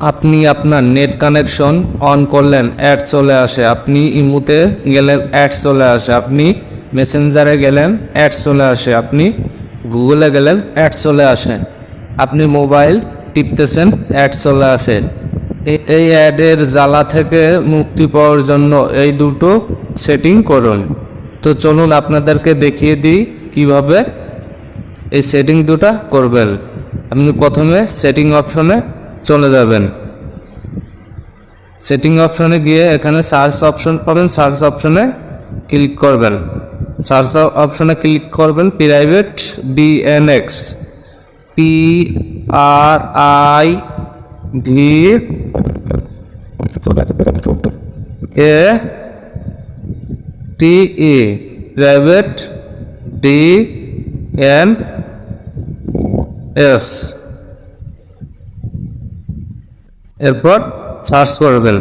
আপনি আপনার net connection on করলেন, অ্যাড চলে আসে। আপনি ইমুতে গেলেন, অ্যাড চলে আসে। আপনি মেসেঞ্জারে গেলেন, অ্যাড চলে আসে। আপনি গুগলে গেলেন, অ্যাড চলে আসে। আপনি মোবাইল টিপতেছেন, অ্যাড চলে আসে। এই অ্যাডের জ্বালা থেকে মুক্তি পাওয়ার জন্য এই দুটো সেটিং করুন। তো চলুন আপনাদেরকে দেখিয়ে দিই কীভাবে এই সেটিং দুটা করবেন। আপনি প্রথমে সেটিং অপশনে চলে যাবেন। সেটিং অপশনে গিয়ে এখানে সার্চ অপশন পাবেন সার্চ অপশনে ক্লিক করবেন। সার্চ অপশনে ক্লিক করবেন private বিএনএক্স P R I D A T E private D N S এরপর সার্চ করবেন।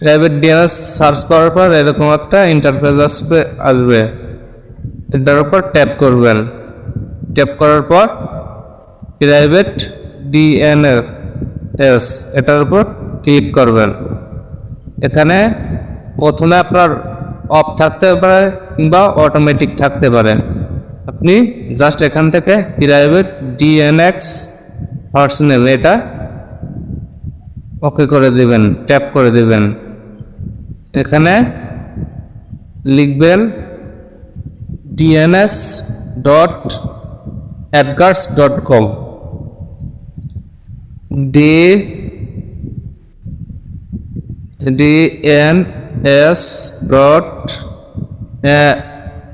প্রাইভেট ডিএনএস সার্চ করার পর এরকম একটা ইন্টারফেস আসবে আসবে। এটার উপর ট্যাপ করবেন। ট্যাপ করার পর প্রাইভেট ডিএনএস এটার উপর ক্লিক করবেন। এখানে প্রথমে আপনার অফ থাকতে পারে কিংবা অটোমেটিক থাকতে পারে। আপনি জাস্ট এখান থেকে প্রাইভেট ডিএনএক্স পার্সোনাল এটা ওকে করে দিবেন ট্যাপ করে দিবেন। এখানে লিখবেন DNS dot AdGuard dot com D DNS dot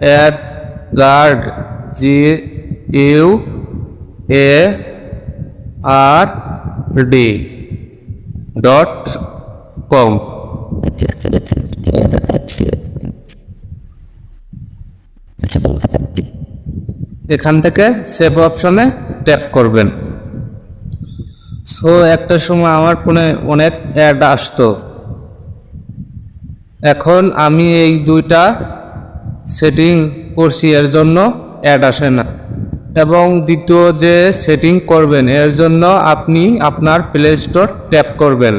AdGuard G U A R D dot com এখান থেকে সেভ অপশনে ট্যাপ করবেন। সো একটা সময় আমার ফোনে অনেক অ্যাড আসতো। এখন আমি এই দুইটা সেটিং করছি, এর জন্য অ্যাড আসে না। এবং দ্বিতীয় যে সেটিং করবেন, এর জন্য আপনি আপনার প্লে স্টোর ট্যাপ করবেন।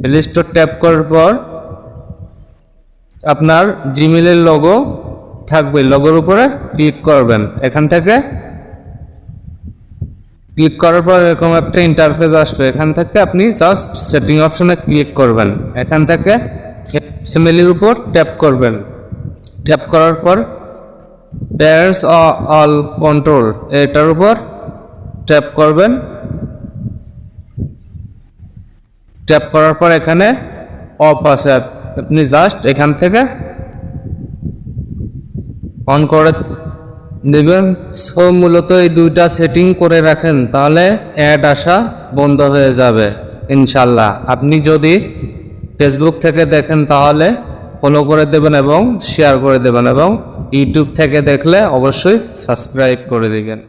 প্লে স্টোর ট্যাপ করার পর আপনার জিমেলের লোগো থাকবে। লোগোর উপরে ক্লিক করবেন। এখান থেকে ক্লিক করার পর এরকম একটা ইন্টারফেস আসবে। এখান থেকে আপনি জাস্ট সেটিং অপশনে ক্লিক করবেন। এখান থেকে ফ্যামিলির উপর ট্যাপ করবেন। ট্যাপ করার পর প্যারেন্টস অল কন্ট্রোল এটার উপর ট্যাপ করবেন। ট্যাপ করার পর এখানে অফ আছে। আপনি জাস্ট এখান থেকে অন করে দেবেন। সো মূলত এই দুইটা সেটিং করে রাখেন, তাহলে অ্যাড আসা বন্ধ হয়ে যাবে, ইনশাল্লাহ। আপনি যদি ফেসবুক থেকে দেখেন, তাহলে ফলো করে দেবেন এবং শেয়ার করে দেবেন এবং ইউটিউব থেকে দেখলে অবশ্যই সাবস্ক্রাইব করে দেবেন।